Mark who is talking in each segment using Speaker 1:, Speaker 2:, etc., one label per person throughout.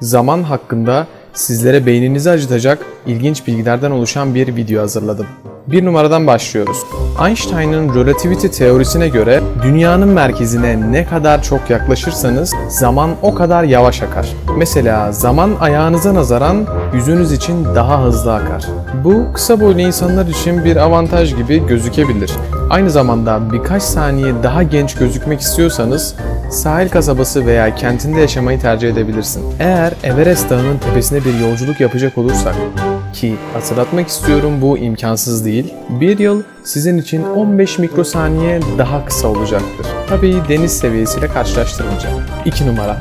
Speaker 1: zaman hakkında sizlere beyninizi acıtacak ilginç bilgilerden oluşan bir video hazırladım. Bir numaradan başlıyoruz. Einstein'ın relativity teorisine göre dünyanın merkezine ne kadar çok yaklaşırsanız zaman o kadar yavaş akar. Mesela zaman ayağınıza nazaran yüzünüz için daha hızlı akar. Bu kısa boylu insanlar için bir avantaj gibi gözükebilir. Aynı zamanda birkaç saniye daha genç gözükmek istiyorsanız sahil kasabası veya kentinde yaşamayı tercih edebilirsin. Eğer Everest Dağı'nın tepesine bir yolculuk yapacak olursak ki hatırlatmak istiyorum bu imkansız değil. Bir yıl sizin için 15 mikrosaniye daha kısa olacaktır. Tabii deniz seviyesiyle karşılaştırınca. 2 numara.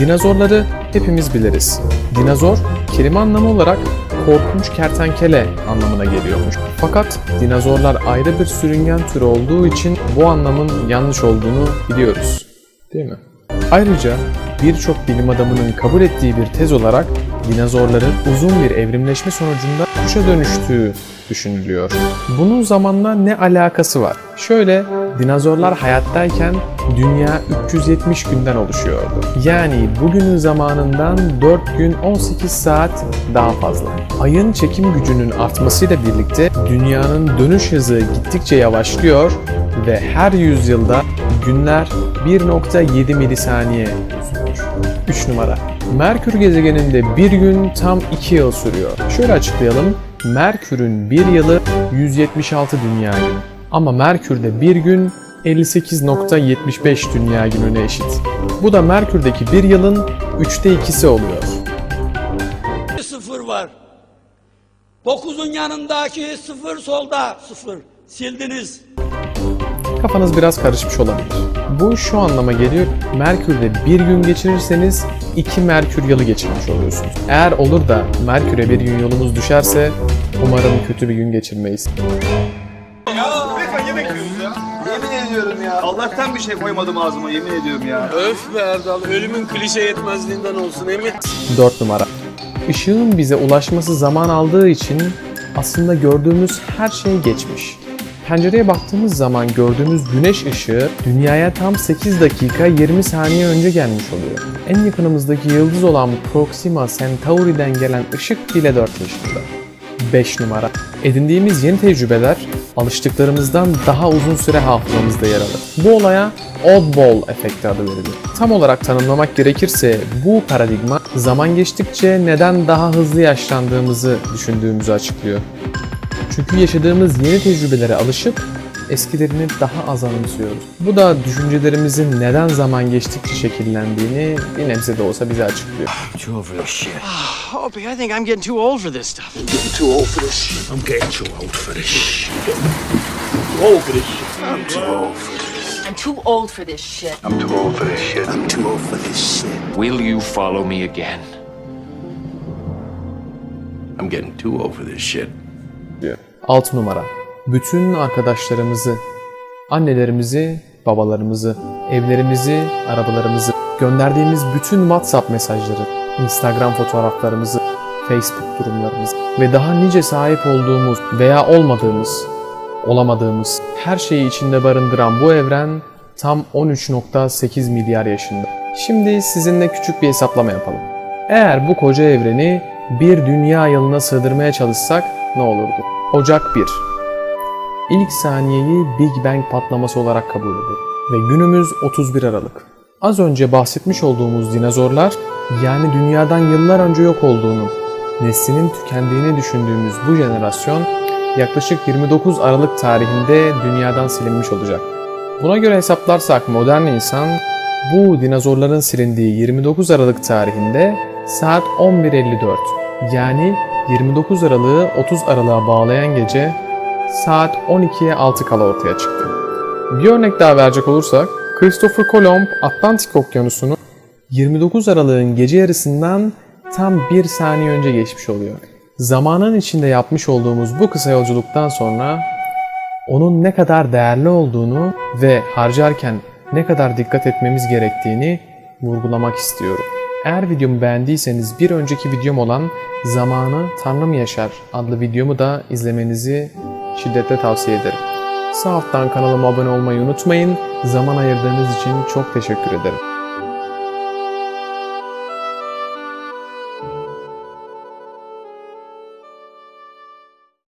Speaker 1: Dinozorları hepimiz biliriz. Dinozor kelime anlamı olarak korkunç kertenkele anlamına geliyormuş. Fakat dinozorlar ayrı bir sürüngen türü olduğu için bu anlamın yanlış olduğunu biliyoruz. Değil mi? Ayrıca birçok bilim adamının kabul ettiği bir tez olarak dinozorların uzun bir evrimleşme sonucunda kuşa dönüştüğü düşünülüyor. Bunun zamanla ne alakası var? Şöyle, dinozorlar hayattayken dünya 370 günden oluşuyordu. Yani bugünün zamanından 4 gün 18 saat daha fazla. Ayın çekim gücünün artmasıyla birlikte dünyanın dönüş hızı gittikçe yavaşlıyor ve her yüzyılda günler 1.7 milisaniye uzuyor. 3 numara. Merkür gezegeninde bir gün tam 2 yıl sürüyor. Şöyle açıklayalım. Merkür'ün bir yılı 176 dünya günü. Ama Merkür'de bir gün 58.75 dünya gününe eşit. Bu da Merkür'deki bir yılın 3'te 2'si oluyor.
Speaker 2: Bir sıfır var. Dokuzun yanındaki sıfır solda sıfır. Sildiniz.
Speaker 1: Kafanız biraz karışmış olabilir. Bu şu anlama geliyor. Merkür'de bir gün geçirirseniz iki Merkür yılı geçirmiş oluyorsunuz. Eğer olur da Merkür'e bir gün yolumuz düşerse umarım kötü bir gün geçirmeyiz.
Speaker 3: Lütfen yemek yiyoruz ya. Yemin ediyorum ya. Allah'tan bir şey koymadım ağzıma yemin ediyorum ya.
Speaker 4: Öf be Erdal, ölümün klişe yetmezliğinden olsun emin.
Speaker 1: 4 numara. Işığın bize ulaşması zaman aldığı için aslında gördüğümüz her şey geçmiş. Pencereye baktığımız zaman gördüğümüz güneş ışığı dünyaya tam 8 dakika 20 saniye önce gelmiş oluyor. En yakınımızdaki yıldız olan Proxima Centauri'den gelen ışık bile 4 yaşında. 5 numara. Edindiğimiz yeni tecrübeler alıştıklarımızdan daha uzun süre hafızamızda yer alır. Bu olaya oddball efekti adı verilir. Tam olarak tanımlamak gerekirse bu paradigma zaman geçtikçe neden daha hızlı yaşlandığımızı düşündüğümüzü açıklıyor. Çünkü yaşadığımız yeni tecrübelere alışıp eskilerini daha az anımsıyoruz. Bu da düşüncelerimizin neden zaman geçtikçe şekillendiğini bir nebze de olsa bize açıklıyor.
Speaker 5: Too over this shit.
Speaker 4: Hoppy, I think I'm getting too old for this stuff.
Speaker 5: Too old for this shit. I'm getting too old for this shit.
Speaker 3: Old for this shit.
Speaker 5: I'm too old for this.
Speaker 6: I'm too old for this shit.
Speaker 5: I'm too old for this shit. I'm too old for this shit.
Speaker 7: Will you follow me again?
Speaker 5: I'm getting too old for this shit.
Speaker 1: Diyor. 6 numara. Bütün arkadaşlarımızı, annelerimizi, babalarımızı, evlerimizi, arabalarımızı, gönderdiğimiz bütün WhatsApp mesajları, Instagram fotoğraflarımızı, Facebook durumlarımızı ve daha nice sahip olduğumuz veya olmadığımız, olamadığımız her şeyi içinde barındıran bu evren tam 13.8 milyar yaşında. Şimdi sizinle küçük bir hesaplama yapalım. Eğer bu koca evreni bir dünya yılına sığdırmaya çalışsak ne olurdu? Ocak 1. İlk saniyeyi Big Bang patlaması olarak kabul edilir ve günümüz 31 Aralık. Az önce bahsetmiş olduğumuz dinozorlar yani dünyadan yıllar önce yok olduğunu, neslinin tükendiğini düşündüğümüz bu jenerasyon yaklaşık 29 Aralık tarihinde dünyadan silinmiş olacak. Buna göre hesaplarsak modern insan bu dinozorların silindiği 29 Aralık tarihinde saat 11.54 yani 29 Aralık'ı 30 Aralık'a bağlayan gece saat 12'ye 6 kala ortaya çıktı. Bir örnek daha verecek olursak Christopher Colomb Atlantik Okyanusu'nu 29 Aralık'ın gece yarısından tam bir saniye önce geçmiş oluyor. Zamanın içinde yapmış olduğumuz bu kısa yolculuktan sonra onun ne kadar değerli olduğunu ve harcarken ne kadar dikkat etmemiz gerektiğini vurgulamak istiyorum. Eğer videomu beğendiyseniz bir önceki videom olan Zamanı Tanrı mı Yaşar adlı videomu da izlemenizi şiddetle tavsiye ederim. Sağ alttan kanalıma abone olmayı unutmayın. Zaman ayırdığınız için çok teşekkür ederim.